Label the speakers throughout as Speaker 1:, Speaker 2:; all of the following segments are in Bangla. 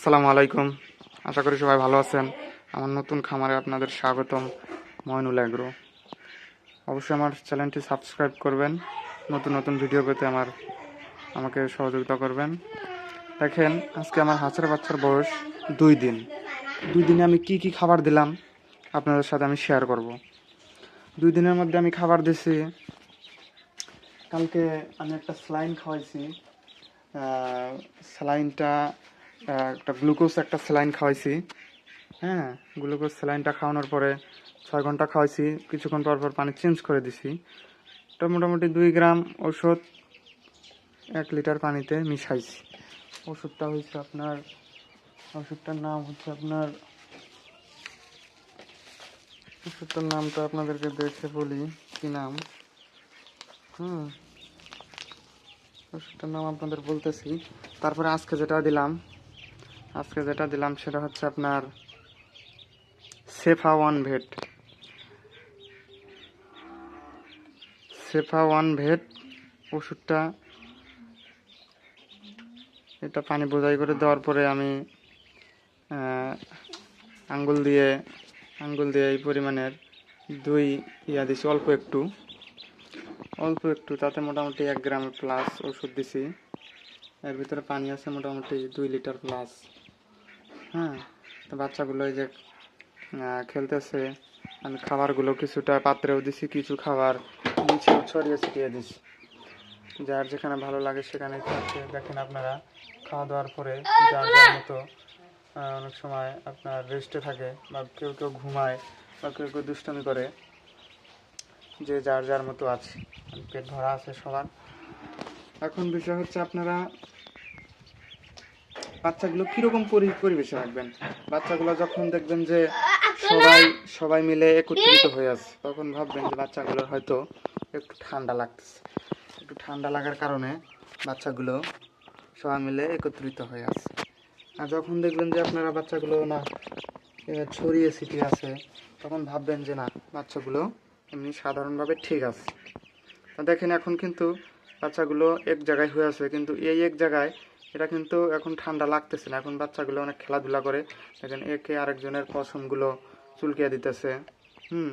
Speaker 1: আসসালামু আলাইকুম। আশা করি সবাই ভালো আছেন। আমার নতুন খামারে আপনাদের স্বাগতম ময়নুল অ্যাগ্রো। অবশ্যই আমার চ্যানেলটি সাবস্ক্রাইব করবেন, নতুন নতুন ভিডিও পেতে আমার, আমাকে সহযোগিতা করবেন। দেখেন, আজকে আমার হাঁসের বাচ্চার বয়স দুই দিন। দুই দিনে আমি কি কি খাবার দিলাম, আপনাদের সাথে আমি শেয়ার করব। দুই দিনের মধ্যে আমি খাবার দিছি। কালকে আমি একটা স্লাইন খাওয়াইছি। স্যালাইনটা একটা গ্লুকোজ একটা স্যালাইন খাওয়াইছি। হ্যাঁ গ্লুকোজ স্যালাইনটা খাওয়ানোর পরে ছয় ঘণ্টা খাওয়াইছি, কিছুক্ষণ পর পর পানি চেঞ্জ করে দিছি। তো মোটামুটি দুই গ্রাম ওষুধ এক লিটার পানিতে মিশাইছি। ওষুধটা হচ্ছে আপনার ওষুধটার নাম হচ্ছে আপনার ওষুধটার নামটা আপনাদেরকে দেখে বলি, কি নাম? হুম ওষুধটার নাম আপনাদের বলতেছি। তারপরে আজকে যেটা দিলাম আজকে যেটা দিলাম সেটা হচ্ছে আপনার cefa one vet. Cefa one vet ওষুধটা, এটা পানি বোঝাই করে দেওয়ার পরে আমি আঙ্গুল দিয়ে আঙ্গুল দিয়ে এই পরিমাণের দুই ইয়া দিছি, অল্প একটু। অল্প একটু, তাতে মোটামুটি এক গ্রাম প্লাস ওষুধ দিছি। এর ভিতরে পানি আছে মোটামুটি দুই লিটার প্লাস হ্যাঁ তো বাচ্চাগুলো এই যে খেলতেছে, আমি খাবারগুলো কিছুটা পাত্রেও দিছি, কিছু খাবার নিচেও ছড়িয়ে ছিটিয়ে দিছি। যার যেখানে ভালো লাগে সেখানে খাচ্ছে। দেখেন আপনারা, খাওয়া দাওয়ার পরে যার যার মতো অনেক সময় আপনার রেস্টে থাকে বা কেউ কেউ ঘুমায় বা কেউ কেউ দুষ্টামি করে, যে যার যার মতো আছে। পেট ভরা আছে সবার। এখন বিষয় হচ্ছে আপনারা বাচ্চাগুলো কীরকম পরি- পরিবেশে রাখবেন? বাচ্চাগুলো যখন দেখবেন যে সবাই সবাই মিলে একত্রিত হয়ে আছে, তখন ভাববেন যে বাচ্চাগুলোর হয়তো একটু ঠান্ডা লাগতেছে। একটু ঠান্ডা লাগার কারণে বাচ্চাগুলো সবাই মিলে একত্রিত হয়ে আছে। আর যখন দেখবেন যে আপনারা বাচ্চাগুলো না ছড়িয়ে ছিটিয়ে আছে, তখন ভাববেন যে না, বাচ্চাগুলো এমনি সাধারণভাবে ঠিক আছে। দেখেন এখন কিন্তু বাচ্চাগুলো এক জায়গায় হয়ে আছে, কিন্তু এই এক জায়গায় এটা কিন্তু এখন ঠান্ডা লাগতেছে না। এখন বাচ্চাগুলো অনেক খেলাধুলা করে। দেখেন একে আরেকজনের পশমগুলো চুলকিয়ে দিতেছে। হুম,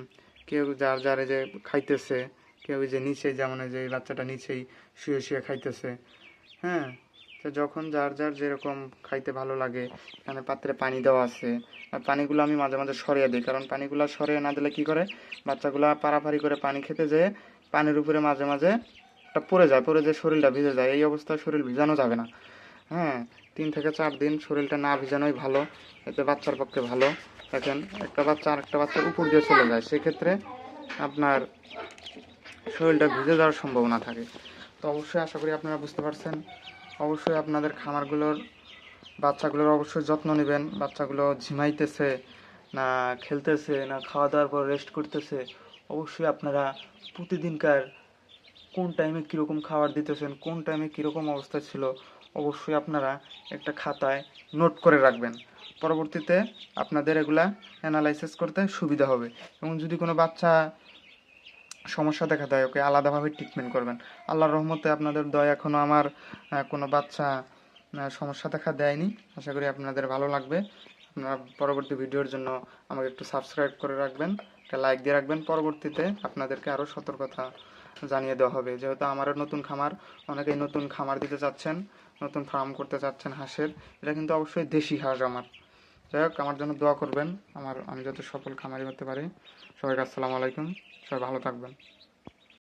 Speaker 1: কেউ যার যার যে খাইতেছে, কেউ যে নিচে যেমন যে বাচ্চাটা নিচেই শুয়ে শুয়ে খাইতেছে। হ্যাঁ তো যখন যার যার যেরকম খাইতে ভালো লাগে, এখানে পাত্রে পানি দেওয়া আছে। আর পানিগুলো আমি মাঝে মাঝে সরিয়ে দিই, কারণ পানিগুলো সরিয়ে না দিলে কি করে? বাচ্চাগুলো পারাপারি করে পানি খেতে যেয়ে পানির উপরে মাঝে মাঝে পড়ে যায়, পড়ে যে শরীরটা ভিজে যায়। এই অবস্থায় শরীর ভিজানো যাবে না। হ্যাঁ তিন থেকে চার দিন শরীরটা না ভিজানোই ভালো, এতে বাচ্চার পক্ষে ভালো। দেখেন, একটা বাচ্চা আর একটা বাচ্চার উপর দিয়ে চলে যায়, সেক্ষেত্রে আপনার শরীরটা ভিজে যাওয়ার সম্ভাবনা থাকে। তো অবশ্যই আশা করি আপনারা বুঝতে পারছেন। অবশ্যই আপনাদের খামারগুলোর বাচ্চাগুলোর অবশ্যই যত্ন নেবেন। বাচ্চাগুলো ঝিমাইতেছে, না খেলতেছে, না খাওয়া দাওয়ার পর রেস্ট করতেছে। অবশ্যই আপনারা প্রতিদিনকার কোন টাইমে কীরকম খাবার দিতেছেন, কোন টাইমে কীরকম অবস্থা ছিল অবশ্যই আপনারা একটা খাতায় নোট করে রাখবেন। পরবর্তীতে আপনাদের এগুলা অ্যানালাইসিস করতে সুবিধা হবে এবং যদি কোনো বাচ্চা সমস্যা দেখা দেয়, ওকে আলাদাভাবে ট্রিটমেন্ট করবেন। আল্লাহর রহমতে আপনাদের দয় এখনও আমার কোনো বাচ্চা সমস্যা দেখা দেয়নি। আশা করি আপনাদের ভালো লাগবে। আপনারা পরবর্তী ভিডিওর জন্য আমাকে একটু সাবস্ক্রাইব করে রাখবেন, একটা লাইক দিয়ে রাখবেন। পরবর্তীতে আপনাদেরকে আরও সতর্কতা জানিয়ে দেওয়া হবে। যেহেতু আমারও নতুন খামার, অনেকেই নতুন খামার দিতে চাচ্ছেন। নতুন ফার্ম করতে চাচ্ছেন হাঁসের, এটা কিন্তু অবশ্যই দেশি হাঁস আমার। যাই হোক, আমার জন্য দোয়া করবেন। আমার, আমি যত সফল খামারি হতে পারি। সবাইকে আসসালামু আলাইকুম। সবাই ভালো থাকবেন।